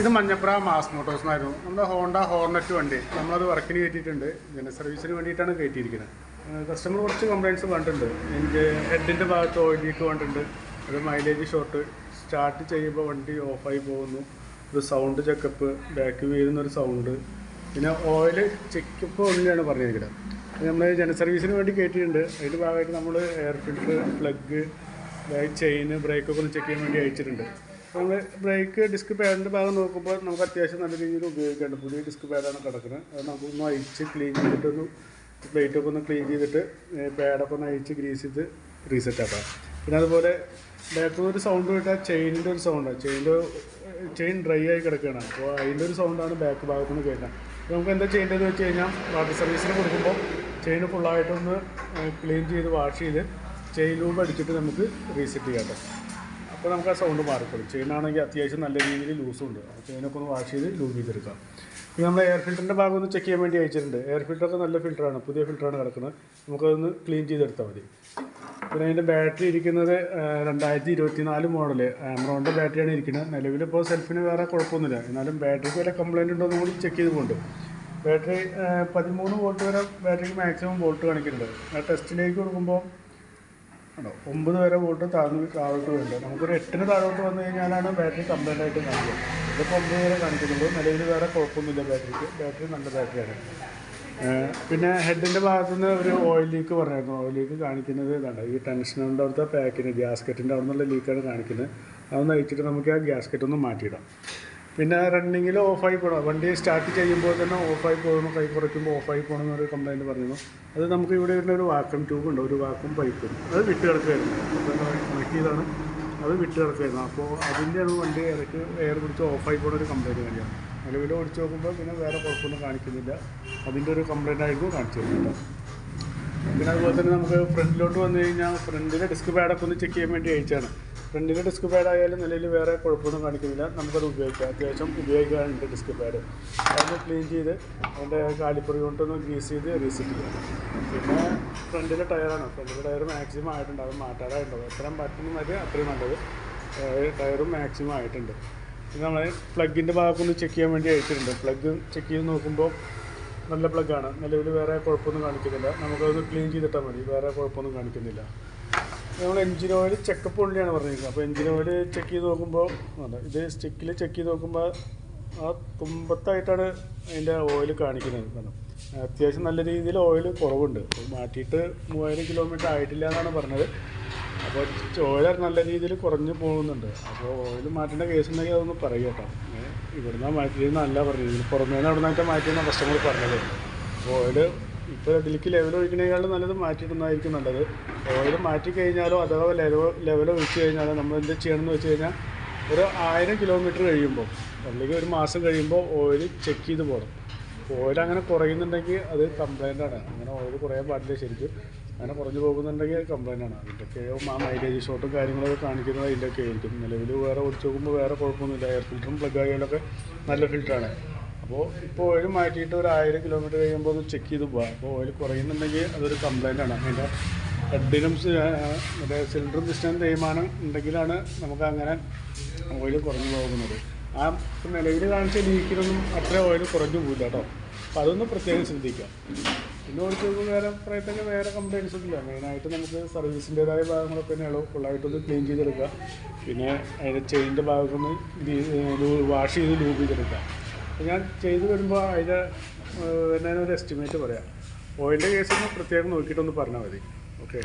ഇത് Manjappura mass Motors എന്നായിരുന്നു നമ്മുടെ ഹോണ്ട ഹോർണറ്റ് വണ്ടി. നമ്മളത് വർക്കിന് കയറ്റിയിട്ടുണ്ട്. ജന സർവീസിന് വേണ്ടിയിട്ടാണ് കയറ്റിയിരിക്കുന്നത്. കസ്റ്റമർ കുറച്ച് കംപ്ലയിൻസ് കണ്ടിട്ടുണ്ട് എനിക്ക് ഹെഡിന്റെ ഭാഗത്ത് ഓയിൽ ലീക്ക് അത് മൈലേജ് ഷോർട്ട് സ്റ്റാർട്ട് ചെയ്യുമ്പോൾ വണ്ടി ഓഫായി പോകുന്നു. ഒരു സൗണ്ട് ചെക്കപ്പ് ബാക്ക് വീഴുന്നൊരു സൗണ്ട് പിന്നെ ഓയിൽ ചെക്കപ്പ് ഒന്നിലാണ് പറഞ്ഞിരിക്കുന്നത്. നമ്മൾ ജന സർവീസിന് വേണ്ടി കയറ്റിയിട്ടുണ്ട്. അതിന്റെ ഭാഗമായിട്ട് നമ്മൾ എയർ ഫിൽറ്റർ പ്ലഗ് ചെയിൻ ബ്രേക്കൊക്കെ ഒന്ന് ചെക്ക് ചെയ്യാൻ വേണ്ടി അയച്ചിട്ടുണ്ട്. നമ്മൾ ബ്രേക്ക് ഡിസ്ക് പാഡിന്റെ ഭാഗം നോക്കുമ്പോൾ നമുക്ക് അത്യാവശ്യം നല്ല രീതിയിൽ ഉപയോഗിക്കേണ്ട പുതിയ ഡിസ്ക് പാഡാണ് കിടക്കുന്നത് അത് നമുക്കൊന്ന് അഴിച്ച് ക്ലീൻ ചെയ്തിട്ടൊന്ന് പ്ലേറ്റൊക്കെ ഒന്ന് ക്ലീൻ ചെയ്തിട്ട് പാഡൊക്കെ ഒന്ന് അഴിച്ച് ഗ്രീസ് ചെയ്ത് റീസെറ്റ് ആക്കാം. പിന്നെ അതുപോലെ ബാക്കിൽ ഒരു സൗണ്ട് കിട്ടാൻ ചെയിനിന്റെ ഒരു സൗണ്ടാണ് ചെയിന്റെ ചെയിൻ ഡ്രൈ ആയി കിടക്കുകയാണ് അപ്പോൾ അതിന്റെ ഒരു സൗണ്ടാണ് ബാക്ക് ഭാഗത്ത് നിന്ന് കേൾക്കുന്നത് അപ്പോൾ നമുക്ക് എന്താ ചെയ്യേണ്ടതെന്ന് വെച്ച് കഴിഞ്ഞാൽ വാട്ടർ സർവീസിന് കൊടുക്കുമ്പോൾ ചെയിൻ ഫുള്ളായിട്ടൊന്ന് ക്ലീൻ ചെയ്ത് വാഷ് ചെയ്ത് ചെയിൻ ലൂബ് അടിച്ചിട്ട് നമുക്ക് റീസെറ്റ് ചെയ്യാം അപ്പോൾ നമുക്ക് ആ സൗണ്ട് മാറിക്കോളും. ചെയിനാണെങ്കിൽ അത്യാവശ്യം നല്ല രീതിയിൽ ലൂസും ഉണ്ട്. ആ ചെയിനൊക്കെ ഒന്ന് വാഷ് ചെയ്ത് ലൂസ് ചെയ്തെടുക്കാം. ഇനി നമ്മൾ എയർ ഫിൽറ്ററിന്റെ ഭാഗം ഒന്ന് ചെക്ക് ചെയ്യാൻ വേണ്ടി അയച്ചിട്ടുണ്ട്. എയർ ഫിൽറ്ററൊക്കെ നല്ല ഫിൽറ്ററാണ് പുതിയ ഫിൽറ്ററാണ് കിടക്കുന്നത്. നമുക്കതൊന്ന് ക്ലീൻ ചെയ്തെടുത്താൽ മതി. പിന്നെ അതിന്റെ ബാറ്ററി ഇരിക്കുന്നത് രണ്ടായിരത്തി ഇരുപത്തി നാല് മോഡൽ ആമറോണിന്റെ ബാറ്ററിയാണ് ഇരിക്കുന്നത്. നിലവിൽ ഇപ്പോൾ സെൽഫിന് വേറെ കുഴപ്പമൊന്നുമില്ല. എന്നാലും ബാറ്ററിക്ക് വല്ല കംപ്ലൈന്റ് ഉണ്ടോ എന്ന് കൂടി ചെക്ക് ചെയ്ത് പോകുന്നുണ്ട് ബാറ്ററി പതിമൂന്ന് വോൾട്ട് വരെ ബാറ്ററിക്ക് മാക്സിമം വോൾട്ട് കാണിക്കുന്നുണ്ട്. ആ ടെസ്റ്റിലേക്ക് കൊടുക്കുമ്പോൾ ഉണ്ടോ? ഒമ്പത് വരെ വോൾട്ട് താഴ്ന്ന് താഴോട്ട് വരുന്നുണ്ട് നമുക്കൊരു എട്ടിന് താഴോട്ട് വന്നു കഴിഞ്ഞാലാണ് ബാറ്ററി കംപ്ലൈന്റ് ആയിട്ട് കാണിക്കുക ഇതിപ്പോൾ ഒമ്പത് വരെ കാണിക്കുന്നുള്ളൂ. നിലവിൽ വേറെ കുഴപ്പമൊന്നുമില്ല ബാറ്ററിക്ക്. ബാറ്ററി നല്ല ബാറ്ററിയാണ്. പിന്നെ ഹെഡിന്റെ ഭാഗത്തുനിന്ന് ഒരു ഓയിൽ ലീക്ക് പറഞ്ഞായിരുന്നു. ഓയിൽ ലീക്ക് കാണിക്കുന്നത് ഇതാണ്. ഈ ടെൻഷനുണ്ട് അവിടുത്തെ പാക്കിന് ഗ്യാസ്കറ്റിന്റെ അവിടെ നിന്നുള്ള ലീക്കാണ് കാണിക്കുന്നത്. അതൊന്ന് അയച്ചിട്ട് നമുക്ക് ആ ഗ്യാസ്കറ്റ് ഒന്ന് മാറ്റിയിടാം. പിന്നെ റണ്ണിങ്ങിൽ ഓഫായി പോകണം വണ്ടി സ്റ്റാർട്ട് ചെയ്യുമ്പോൾ തന്നെ ഓഫായി പോകണം കൈ കുറയ്ക്കുമ്പോൾ ഓഫായി പോകണം എന്നൊരു കംപ്ലയിന്റ് പറഞ്ഞു അത് നമുക്ക് ഇവിടെ വരുന്ന ഒരു വാക്കം ട്യൂബ് ഉണ്ട് ഒരു വാക്കും പൈപ്പും അത് വിട്ട് കിടക്കുകയായിരുന്നു അപ്പോൾ അത് വിട്ട് കിടക്കുകയായിരുന്നു അപ്പോൾ അതിന്റെയാണ് വണ്ടി ഇടയ്ക്ക് എയർ പിടിച്ച് ഓഫായി പോകുന്ന ഒരു കംപ്ലയിന്റ് കാണിക്കാം നിലവിൽ ഓടിച്ച് നോക്കുമ്പോൾ പിന്നെ വേറെ കുഴപ്പമൊന്നും കാണിക്കുന്നില്ല. അതിന്റെ ഒരു കംപ്ലയിന്റ് ആയിരിക്കും കാണിച്ചു തരുന്നത് കേട്ടോ. പിന്നെ അതുപോലെ തന്നെ നമുക്ക് ഫ്രണ്ടിലോട്ട് വന്നു കഴിഞ്ഞാൽ ഫ്രണ്ടിലെ ഡിസ്ക് പാഡൊക്കെ ഒന്ന് ചെക്ക് ചെയ്യാൻ വേണ്ടി അയച്ചാണ് ഫ്രണ്ടിലെ ഡിസ്ക് പാഡ് ആയാലും നിലയിൽ വേറെ കുഴപ്പമൊന്നും കാണിക്കുന്നില്ല. നമുക്കത് ഉപയോഗിക്കാം. അത്യാവശ്യം ഉപയോഗിക്കാറുണ്ട് ഡിസ്ക് പാഡ് അതൊന്ന് ക്ലീൻ ചെയ്ത് അതിന്റെ കാലിപ്പുറി കൊണ്ടൊന്ന് ഗ്രീസ് ചെയ്ത് റീസെറ്റ് ചെയ്യാം. പിന്നെ ഫ്രണ്ടിലെ ടയറാണ് ഫ്രണ്ടിലെ ടയർ മാക്സിമം ആയിട്ടുണ്ട്. അത് മാറ്റാറായിട്ടുണ്ടാവും എത്രയും പറ്റുന്ന മതി അത്രയും നല്ലത്. ടയറും മാക്സിമം ആയിട്ടുണ്ട്. പിന്നെ നമ്മൾ പ്ലഗിന്റെ ഭാഗമൊന്ന് ചെക്ക് ചെയ്യാൻ വേണ്ടി അയച്ചിട്ടുണ്ട്. പ്ലഗ് ചെക്ക് ചെയ്ത് നോക്കുമ്പോൾ നല്ല പ്ലഗാണ് നിലവിൽ വേറെ കുഴപ്പമൊന്നും കാണിക്കുന്നില്ല. നമുക്കതൊന്ന് ക്ലീൻ ചെയ്തിട്ടാൽ മതി. വേറെ കുഴപ്പമൊന്നും കാണിക്കുന്നില്ല. നമ്മൾ എഞ്ചിൻ ഓയിൽ ചെക്കപ്പ് ഉള്ളിയാണ് പറഞ്ഞിരിക്കുന്നത്. അപ്പോൾ എഞ്ചിൻ ഓയിൽ ചെക്ക് ചെയ്ത് നോക്കുമ്പോൾ ഇത് സ്റ്റിക്കിൽ ചെക്ക് ചെയ്ത് നോക്കുമ്പോൾ ആ തുമ്പത്തായിട്ടാണ് അതിന്റെ ഓയിൽ കാണിക്കുന്നത്. കാരണം അത്യാവശ്യം നല്ല രീതിയിൽ ഓയിൽ കുറവുണ്ട്. മാറ്റിയിട്ട് മൂവായിരം കിലോമീറ്റർ ആയിട്ടില്ല എന്നാണ് പറഞ്ഞത്. അപ്പോൾ ഓയിൽ നല്ല രീതിയിൽ കുറഞ്ഞു പോകുന്നുണ്ട്. അപ്പോൾ ഓയിൽ മാറ്റേണ്ട കേസ് ഉണ്ടെങ്കിൽ അതൊന്ന് പറയുക കേട്ടോ. ഇവിടുന്ന് മാറ്റിയെന്നല്ല പറഞ്ഞത്. പുറമേ നിന്ന് അവിടെ നിന്നൊക്കെ മാറ്റിയെന്ന കസ്റ്റമർ പറഞ്ഞത്. അപ്പോൾ ഓയിൽ ഇപ്പോൾ ഇതിലേക്ക് ലെവൽ ഒഴിക്കണേക്കാളും നല്ലത് മാറ്റിയിടുന്നതായിരിക്കും നല്ലത്. ഓയിൽ മാറ്റി കഴിഞ്ഞാലോ അഥവാ ലെവൽ ലെവൽ ഒഴിച്ച് കഴിഞ്ഞാലോ നമ്മൾ എന്ത് ചെയ്യണമെന്ന് വെച്ച് കഴിഞ്ഞാൽ ഒരു ആയിരം കിലോമീറ്റർ കഴിയുമ്പോൾ അല്ലെങ്കിൽ ഒരു മാസം കഴിയുമ്പോൾ ഓയിൽ ചെക്ക് ചെയ്ത് പോകണം ഓയിൽ അങ്ങനെ കുറയുന്നുണ്ടെങ്കിൽ അത് കംപ്ലൈന്റ് ആണ്. അങ്ങനെ ഓയിൽ കുറയാൻ പാടില്ല ശരിക്കും. അങ്ങനെ കുറഞ്ഞു പോകുന്നുണ്ടെങ്കിൽ കംപ്ലൈന്റ് ആണ്. അതിന്റെയൊക്കെ ആ മൈലേജ് ഷോട്ടും കാര്യങ്ങളൊക്കെ കാണിക്കുന്നത് അതിന്റെയൊക്കെ ആയിരിക്കും. നിലവിൽ വേറെ ഓടിച്ച് നോക്കുമ്പോൾ വേറെ കുഴപ്പമൊന്നുമില്ല. എയർ ഫിൽറ്ററും പ്ലഗ് ആയാലൊക്കെ നല്ല ഫിൽറ്ററാണ് അപ്പോൾ ഇപ്പോൾ ഓയിൽ മാറ്റിയിട്ട് ഒരു ആയിരം കിലോമീറ്റർ കഴിയുമ്പോൾ ഒന്ന് ചെക്ക് ചെയ്ത് പോകാം അപ്പോൾ ഓയിൽ കുറയുന്നുണ്ടെങ്കിൽ അതൊരു കംപ്ലൈന്റ് ആണ്. അതിന്റെ ഹെഡിനും മറ്റേ സിലിണ്ടർ പിസ്റ്റൻ തേയ്മാനം ഉണ്ടെങ്കിലാണ് നമുക്ക് അങ്ങനെ ഓയിൽ കുറഞ്ഞു പോകുന്നത്. ആ നിലവിൽ കാണിച്ച ലീക്കിനൊന്നും അത്ര ഓയിൽ കുറഞ്ഞു പോയില്ല കേട്ടോ. അപ്പോൾ അതൊന്ന് പ്രത്യേകം ശ്രദ്ധിക്കാം. പിന്നെ ഓടിച്ച് വേറെ പറയത്തൊക്കെ വേറെ കംപ്ലയിൻസ് ഒന്നുമില്ല മെയിനായിട്ട് നമുക്ക് സർവീസിന്റെതായ ഭാഗങ്ങളൊക്കെ തന്നെയുള്ളൂ. ഫുള്ളായിട്ടൊന്ന് ക്ലീൻ ചെയ്തെടുക്കുക പിന്നെ അതിന്റെ ചെയിന്റെ ഭാഗത്തൊന്ന് വാഷ് ചെയ്ത് ലൂബ് ചെയ്തെടുക്കുക ഞാൻ ചെയ്തു വരുമ്പോൾ അതിന്റെ ഞാനൊരു എസ്റ്റിമേറ്റ് പറയാം. ഓയിലിന്റെ ഒന്ന് പ്രത്യേകം നോക്കിയിട്ടൊന്ന് പറഞ്ഞാൽ മതി. ഓക്കെ